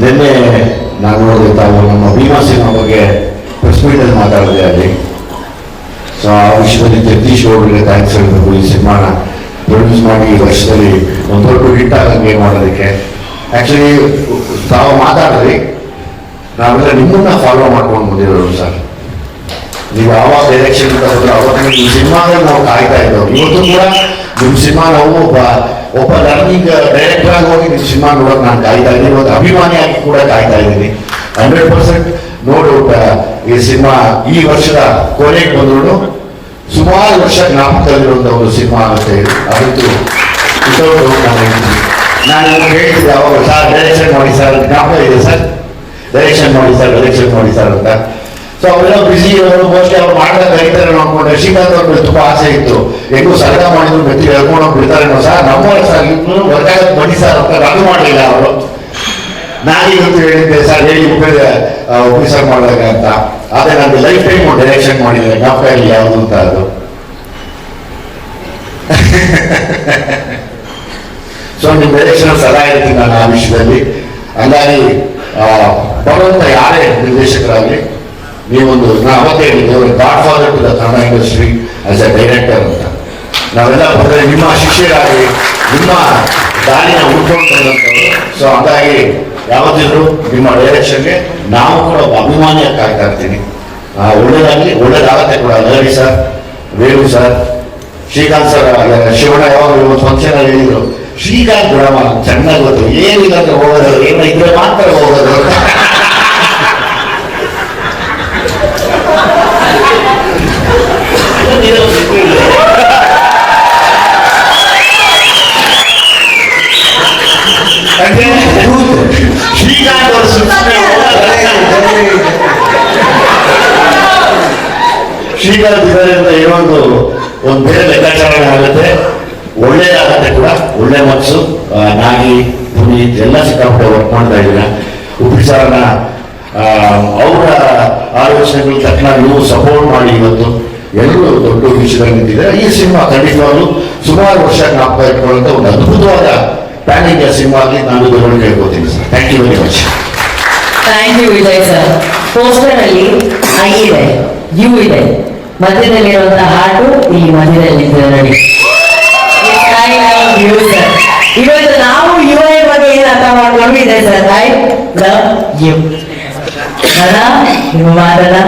ನಿನ್ನೆ ನಾನು ನೋಡಿದೆ ನಮ್ಮ ಭೀಮಾ ಸಿನಿಮಾ ಬಗ್ಗೆ ಪ್ರೆಸ್ ಮೀಟಲ್ಲಿ ಮಾತಾಡಿದೆ ಅಲ್ಲಿ. ಸೊ ಆ ವಿಷಯದಲ್ಲಿ ಜಗದೀಶ್ ಅವರಿಗೆ ಥ್ಯಾಂಕ್ಸ್ ಹೇಳಬೇಕು ಈ ಸಿನಿಮಾನ. ಪ್ರೊಡ್ಯೂಸ್ ಮಾಡಿ ಈ ವರ್ಷದಲ್ಲಿ ಒಂದು ದೊಡ್ಡ ಹಿಟ್ ಆಗಂಗೆ ಮಾಡೋದಕ್ಕೆ. ಆ್ಯಕ್ಚುಲಿ ತಾವು ಮಾತಾಡಿದ್ರಿ ನಾವೆಲ್ಲ ನಿಮ್ಮನ್ನ ಫಾಲೋ ಮಾಡ್ಕೊಂಡು ಬಂದಿರೋರು ಸರ್. ನೀವು ಯಾವಾಗ ಡೈರೆಕ್ಷನ್ ಅಂತ ಹೋದ್ರೆ ಅವಾಗ ಈ ಸಿನಿಮಾದಲ್ಲಿ ನಾವು ಕಾಯ್ತಾ ಇದ್ದವು ಇವತ್ತು ಕೂಡ ನಿಮ್ಮ ಸಿನಿಮಾ ನಾವು ಒಬ್ಬ ಒಬ್ಬ ಲರ್ನಿಂಗ್ ಆಗಿ ಹೋಗಿ ನಿಮ್ಮ ಸಿನಿಮಾ ನೋಡೋಕೆ ನಾನು ಕಾಯ್ತಾ ಇದ್ದೀನಿ. ಇವತ್ತು ಅಭಿಮಾನಿಯಾಗಿ ಕೂಡ ಕಾಯ್ತಾ ಇದ್ದೀನಿ. ಹಂಡ್ರೆಡ್ ಪರ್ಸೆಂಟ್ ನೋಡು ಈ ಸಿನಿಮಾ ಈ ವರ್ಷದ ಕೊನೆಗೆ ಬಂದ್ರು ಸುಮಾರು ವರ್ಷ ಜ್ಞಾಪಕದಲ್ಲಿರುವಂಥ ಒಂದು ಸಿನಿಮಾ ಅಂತ ಹೇಳಿ. ಅದಕ್ಕೂ ನಾನು ಹೇಳ್ತಿದ್ದೆ, ಅವಾಗ ಸರ್ ಡೈರೆಕ್ಷನ್ ಮಾಡಿ ಸರ್ ಜ್ಞಾಪಕ ಇದೆ ಸರ್? ಡೈರೆಕ್ಷನ್ ಮಾಡಿ ಸರ್ ಡೈರೆಕ್ಷನ್ ಮಾಡಿ ಸರ್ ಅಂತ. ಸೊ ಅವರೆಲ್ಲ ಬಿಸಿ ಇರೋರು ಮೋಸ್ಟ್ಲಿ ಅವ್ರು ಮಾಡ್ದಾಗ ಕರೀತಾರೆ ಅನ್ಕೊಂಡ್ರೆ ಶ್ರೀಕಾಂತ್ ಅವ್ರ ಮೇಲೆ ತುಂಬಾ ಆಸೆ ಇತ್ತು. ಹೆಂಗು ಸರಳ ಮಾಡಿದ್ರು, ಮೆತ್ತಿ ಹೇಳ್ಕೊಂಡು ಬಿಡ್ತಾರೆ ಸರ್ ನಮ್ಮ ಸರ್ ಇನ್ನೂ ಬನ್ನಿ ಸರ್ ಅಂತ ಅದು ಮಾಡಲಿಲ್ಲ ಅವರು. ಇವತ್ತು ಹೇಳಿದ್ದೆ, ಸರ್, ಹೇಳಿ ಉಪಯೋಗ ಆಫೀಸರ್ ಮಾಡಿದಾಗ ಅಂತ. ಅದೇ ನಾನು ಲೈಫ್ ಟೈಮ್ ಡೈರೆಕ್ಷನ್ ಮಾಡಿದ್ದೆ ಜ್ಞಾಪಕ ಇಲ್ಲಿ ಯಾವುದು ಅಂತ ಅದು. ಸೊ ನಿಮ್ಮ ಡೈರೆಕ್ಷನ್ ಸದಾ ಇರ್ತೀನಿ ನಾನು ಆ ವಿಷಯದಲ್ಲಿ ಹಂಗಾಗಿ ಬರುವಂತ ಯಾರೇ ನಿರ್ದೇಶಕರಾಗಲಿ ನೀವೊಂದು ನಾ ಅವತ್ತೇ ಹೇಳಿದ್ದೆ ಅವರು godfather to the Kannada industry as a director ಅಂತ. ನಾವೆಲ್ಲ ಬಂದರೆ ನಿಮ್ಮ ಶಿಷ್ಯರಾಗಿ, ನಿಮ್ಮ ದಾರಿನ ಬಂದಂಥವ್ರು ಸೊ ಹಾಗಾಗಿ ಯಾವತ್ತಿದ್ರು ನಿಮ್ಮ ಡೈರೆಕ್ಷನ್ಗೆ ನಾವು ಕೂಡ ಒಬ್ಬ ಅಭಿಮಾನಿಯಾಗಿ ಕಾಯ್ತಾ ಇರ್ತೀನಿ ಒಳ್ಳೇದಾಗ್ಲಿ, ಒಳ್ಳೇದಾಗತ್ತೆ ಕೂಡ. Lahari sir Venu sir Srikanth sir Shivanna ಯಾವಾಗ ಒಂದು ಫಂಕ್ಷನ್ ಅಲ್ಲಿ ಹೇಳಿದ್ರು, ಶ್ರೀಕಾಂತ್ ಬಿಡಮ್ಮ ಚೆನ್ನಾಗಿ ಗೊತ್ತು. ಏನಿಲ್ಲ ಹೋಗೋದು ಏನೋ ಇದ್ರೆ ಮಾತ್ರ ಹೋಗೋದು ಶ್ರೀಕಾಂತ್ ಅಂತ ಏನೊಂದು ಒಂದು ಬೇರೆ ಲೆಕ್ಕಾಚಾರ ಆಗುತ್ತೆ. ಒಳ್ಳೇದಾಗತ್ತೆ ಕೂಡ, ಒಳ್ಳೆ ಮನಸ್ಸು ನಾಗಿ ಪುನೀತ್ ಎಲ್ಲ ಸಿಕ್ಕಾಪಟ್ಟೆ ವರ್ಕ್ ಮಾಡ್ತಾ ಇದ್ದೀರ. ಅವರ ಆಲೋಚನೆಗಳು ತಕ್ಷಣ ನೀವು ಸಪೋರ್ಟ್ ಮಾಡಿ ಇವತ್ತು. ಎಲ್ಲರೂ ದೊಡ್ಡ ವಿಷಯದಲ್ಲಿ ನಿಂತಿದೆ ಈ ಸಿನಿಮಾ ಖಂಡಿತವಾಗ್ಲು ಸುಮಾರು ವರ್ಷ ಜ್ಞಾಪಕ ಇಟ್ಕೊಳ್ಳುವಂತ ಒಂದು ಅದ್ಭುತವಾದ ಪ್ಯಾನ್ ಇಂಡಿಯಾ ಸಿನಿಮಾ ಆಗಿ ನಾನು ಗೌರವ sir thank you very much thank you Vijay sir poster ಅಲ್ಲಿ ಐ ಇದೆ ಯು ಇದೆ. ಮಧ್ಯದಲ್ಲಿರುವಂತಹ ಹಾಡು ಈ ಮಧ್ಯದಲ್ಲಿ ನೋಡಿ. ಇವತ್ತು ನಾವು ಯು ಐ ಬಗ್ಗೆ ಏನು ಅರ್ಥ ಮಾಡ್ಕೊಂಡು ಇದೆ ಸರ್ ಐ ಲವ್ ಯು ಮಾತನ್ನ.